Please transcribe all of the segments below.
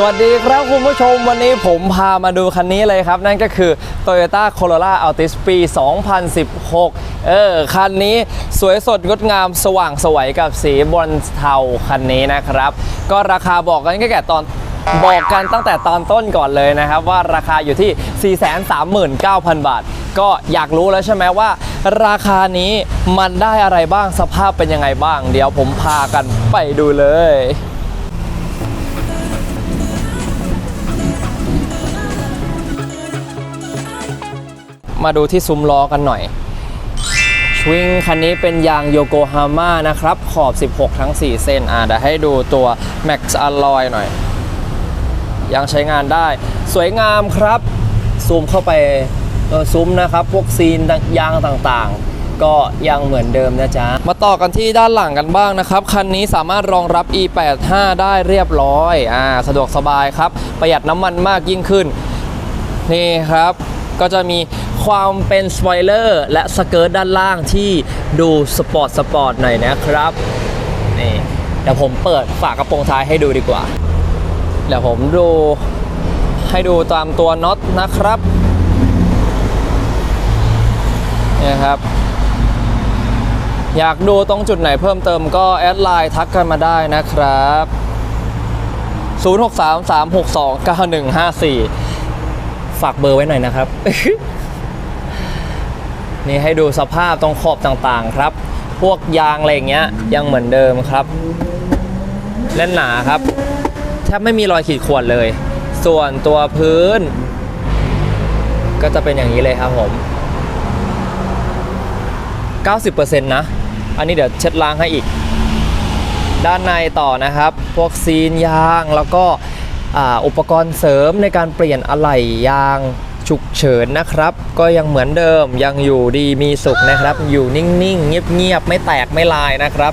สวัสดีครับคุณผู้ชมวันนี้ผมพามาดูคันนี้เลยครับ นั่นก็คือ Toyota Corolla Altis ปี 2016 เออ คันนี้สวยสดงดงามสว่างสวยกับสีบรอนซ์เทาคันนี้นะครับ ก็ราคาบอกกันก็แก่ตอนบอกกันตั้งแต่ตอนต้นก่อนเลยนะครับ ว่าราคาอยู่ที่ 439,000 บาท ก็อยากรู้แล้วใช่ไหมว่า ราคานี้มันได้อะไรบ้างสภาพเป็นยังไงบ้าง เดี๋ยวผมพากันไปดูเลย มาดูที่ซุ้มล้อกันหน่อยชวิงคันนี้เป็นยางโยโกฮาม่านะครับ ขอบ 16 ทั้ง 4 เส้น อ่าเดี๋ยวให้ดูตัว Max Alloy หน่อย ยังใช้งานได้ สวยงามครับ ซูมเข้าไปซุ้มนะครับ พวกซีนยางต่างๆ ก็ยังเหมือนเดิมนะจ๊ะ มาต่อกันที่ด้านหลังกันบ้างนะครับ คันนี้สามารถรองรับ e85 ได้เรียบร้อยอ่าสะดวกสบายครับ ประหยัดน้ำมันมากยิ่งขึ้น นี่ครับ ก็จะมี ความเป็นสปอยเลอร์และสเกิร์ตด้านล่างที่ดูสปอร์ตสปอร์ตหน่อยนะครับนี่เดี๋ยวผมเปิดฝากระโปรงท้ายให้ดูดีกว่า เดี๋ยวผมดูให้ดูตามตัวน็อตนะครับนี่ครับ อยากดูตรงจุดไหนเพิ่มเติมก็แอดไลน์ทักกันมาได้นะครับ 0633629154 ฝากเบอร์ไว้หน่อยนะครับ นี่ให้ดูสภาพตรงขอบต่างๆครับ พวกยางอะไรเงี้ยยังเหมือนเดิมครับแน่นหนาครับแทบไม่มีรอยขีดข่วนเลย ส่วนตัวพื้น ก็จะเป็นอย่างนี้เลยครับผม 90%นะ อันนี้เดี๋ยวเช็ดล้างให้อีก ด้านในต่อนะครับ พวกซีนยางแล้วก็อุปกรณ์เสริมในการเปลี่ยนอะไหล่ยาง ฉุกเฉินนะครับ ก็ยังเหมือนเดิมยังอยู่ดีมีสุขนะครับ อยู่นิ่งๆ เงียบๆ ไม่แตกไม่ลายนะครับ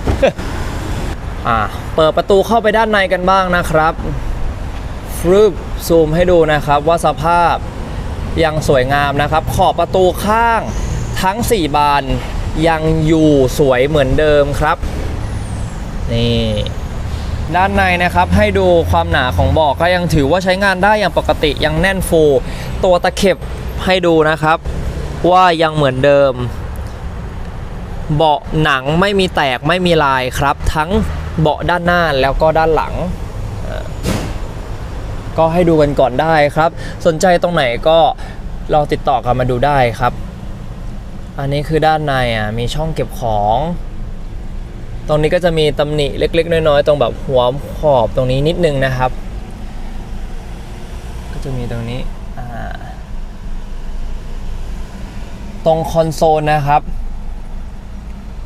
อ่าเปิดประตูเข้าไปด้านในกันบ้างนะครับฟรึบซูมให้ดูนะครับว่าสภาพยังสวยงามนะครับ ขอบประตูข้างทั้ง 4 บานยังอยู่สวยเหมือนเดิมครับ นี่ ด้านในนะครับให้ดูความหนาของเบอกก็ยังถือว่าใช้งานได้อย่างปกติยังแน่นฟู ตัวตะเข็บให้ดูนะครับ ว่ายังเหมือนเดิม เบาะหนังไม่มีแตกไม่มีลายครับ ทั้งเบาะด้านหน้าแล้วก็ด้านหลัง ก็ให้ดูกันก่อนได้ครับ สนใจตรงไหนก็ลองติดต่อกันมาดูได้ครับ อันนี้คือด้านในอะมีช่องเก็บของ ตรงนี้ก็จะมีตำหนิเล็ก ๆ น้อยๆตรงแบบหัวขอบตรงนี้นิดนึงนะครับ ก็จะมีตรงนี้ตรงคอนโซลนะครับ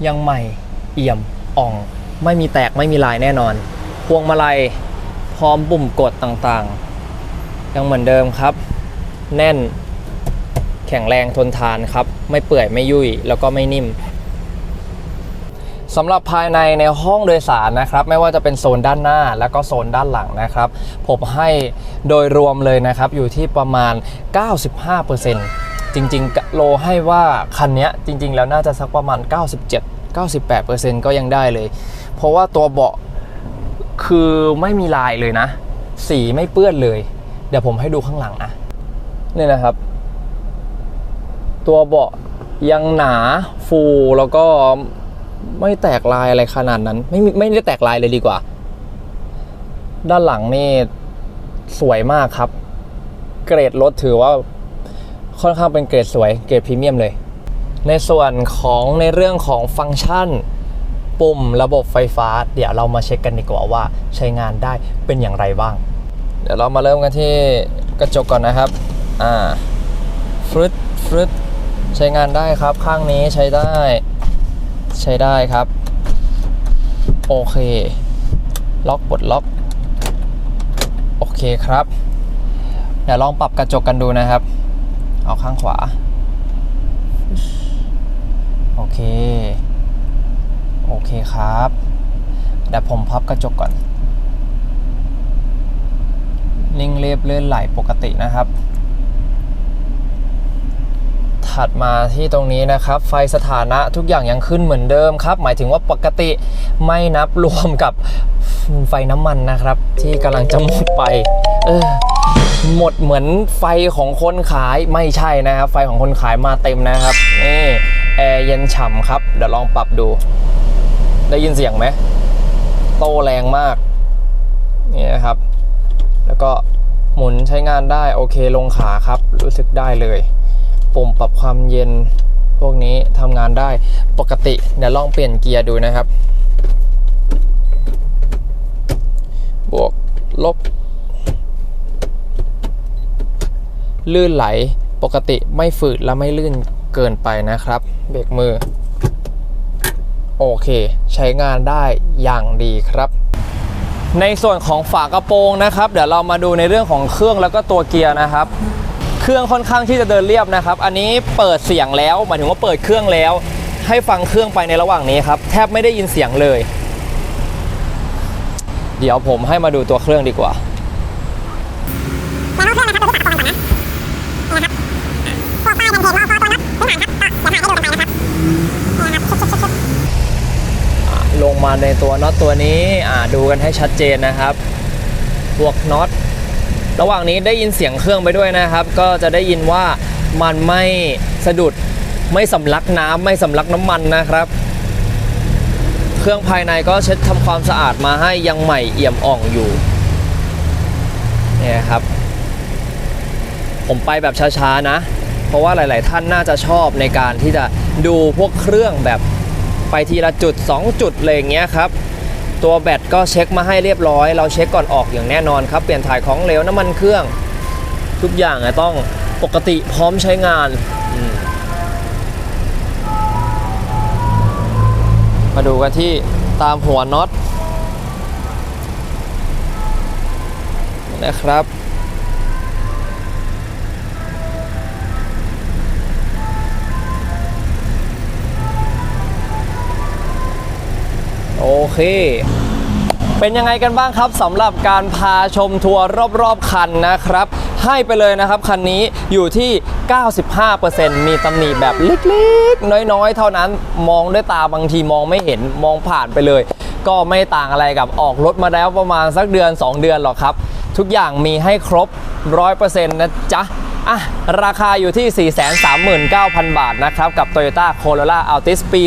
ยังใหม่เอี่ยมอ่อง ไม่มีแตกไม่มีลายแน่นอน พวงมาลัยพร้อมปุ่มกดต่างๆ ยังเหมือนเดิมครับ แน่นแข็งแรงทนทานครับ ไม่เปื่อยไม่ยุ่ยแล้วก็ไม่นิ่ม สำหรับภายในในห้องโดยสารนะครับ ไม่ว่าจะเป็นโซนด้านหน้าแล้วก็โซนด้านหลังนะครับผมให้โดยรวมเลยนะครับอยู่ที่ประมาณ 95%จริงๆ โลให้ว่าคันนี้จริง ๆ แล้วน่าจะสักประมาณ 97 98%ก็ยังได้เลย เพราะว่าตัวเบาะคือไม่มีลายเลยนะ สีไม่เปื้อนเลย เดี๋ยวผมให้ดูข้างหลังนะนี่นะครับ ตัวเบาะยังหนาฟูแล้วก็ ไม่แตกลายอะไรขนาดนั้น ไม่ไม่ได้แตกลายเลยดีกว่า ด้านหลังนี่สวยมากครับ เกรดรถถือว่าค่อนข้างเป็นเกรดสวยเกรดพรีเมียมเลย ในส่วนของในเรื่องของฟังก์ชัน ปุ่มระบบไฟฟ้า เดี๋ยวเรามาเช็คกันดีกว่าว่าใช้งานได้เป็นอย่างไรบ้าง เดี๋ยวเรามาเริ่มกันที่กระจกก่อนนะครับ อ่าฟรึดฟรึดใช้งานได้ครับ ข้างนี้ใช้ได้ ใช้ได้ครับ โอเค ล็อกปลดล็อก โอเคครับ เดี๋ยวลองปรับกระจกกันดูนะครับ เอาข้างขวา โอเค โอเคครับ เดี๋ยวผมพับกระจกก่อน นิ่งเรียบเลื่อนไหลปกตินะครับ ถัดมาที่ตรงนี้นะครับ ไฟสถานะทุกอย่างยังขึ้นเหมือนเดิมครับ หมายถึงว่าปกติไม่นับรวมกับไฟน้ำมันนะครับ ที่กำลังจะหมดไป เออหมดเหมือนไฟของคนขายไม่ใช่นะครับ ไฟของคนขายมาเต็มนะครับนี่แอร์เย็นฉ่ำครับ เดี๋ยวลองปรับดู ได้ยินเสียงไหมโตแรงมากนี่นะครับ แล้วก็หมุนใช้งานได้โอเคลงขาครับ รู้สึกได้เลย ปุ่มปรับความเย็นพวกนี้ทำงานได้ปกติเดี๋ยวลองเปลี่ยนเกียร์ดูนะครับ บวกลบ ลื่นไหลปกติไม่ฝืดและไม่ลื่นเกินไปนะครับ เบรกมือ โอเค ใช้งานได้อย่างดีครับ ในส่วนของฝากระโปรงนะครับ เดี๋ยวเรามาดูในเรื่องของเครื่องแล้วก็ตัวเกียร์นะครับ เครื่องค่อนข้างที่จะเดินเรียบนะครับ อันนี้เปิดเสียงแล้วหมายถึงว่าเปิดเครื่องแล้ว ให้ฟังเครื่องไปในระหว่างนี้ครับ แทบไม่ได้ยินเสียงเลย เดี๋ยวผมให้มาดูตัวเครื่องดีกว่าลองมาในตัวน็อตตัวนี้ดูกันให้ชัดเจนนะครับ พวกน็อต ระหว่างนี้ได้ยินเสียงเครื่องไปด้วยนะครับ ก็จะได้ยินว่ามันไม่สะดุดไม่สำลักน้ำไม่สำลักน้ำมันนะครับ เครื่องภายในก็เช็ดทำความสะอาดมาให้ยังใหม่เอี่ยมอ่องอยู่เนี่ยครับ ผมไปแบบช้าๆนะ เพราะว่าหลาย ๆ ท่านน่าจะชอบในการที่จะดูพวกเครื่องแบบไปทีละจุด 2 จุดเลยอย่างเงี้ยครับ ตัวแบตก็เช็คมาให้เรียบร้อย เราเช็คก่อนออกอย่างแน่นอนครับ เปลี่ยนถ่ายของเหลวน้ำมันเครื่อง ทุกอย่างต้องปกติพร้อมใช้งานมมาดูกันที่ตามหัวน็อตนะครับ เค เป็นยังไงกันบ้างครับสำหรับการพาชมทัวร์รอบๆคันนะครับ ให้ไปเลยนะครับคันนี้อยู่ที่ 95%มีตำหนิแบบเล็กๆ น้อยๆ เท่านั้นมองด้วยตาบางทีมองไม่เห็นมองผ่านไปเลย ก็ไม่ต่างอะไรกับออกรถมาแล้วประมาณสักเดือน 2 เดือนหรอกครับ ทุกอย่างมีให้ครบ 100%นะจ๊ะ อะราคาอยู่ที่ 439,000 บาทนะครับกับ Toyota Corolla Altis ปี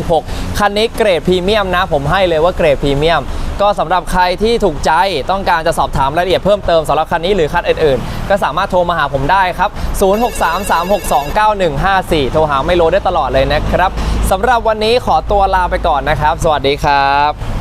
2016 คันนี้เกรดพรีเมียมนะ ผมให้เลยว่าเกรดพรีเมียม ก็สำหรับใครที่ถูกใจต้องการจะสอบถามรายละเอียดเพิ่มเติมสำหรับคันนี้หรือคันอื่นๆ ก็สามารถโทรมาหาผมได้ครับ 0633629154 โทรหาไม่โลได้ตลอดเลยนะครับสำหรับวันนี้ขอตัวลาไปก่อนนะครับ สวัสดีครับ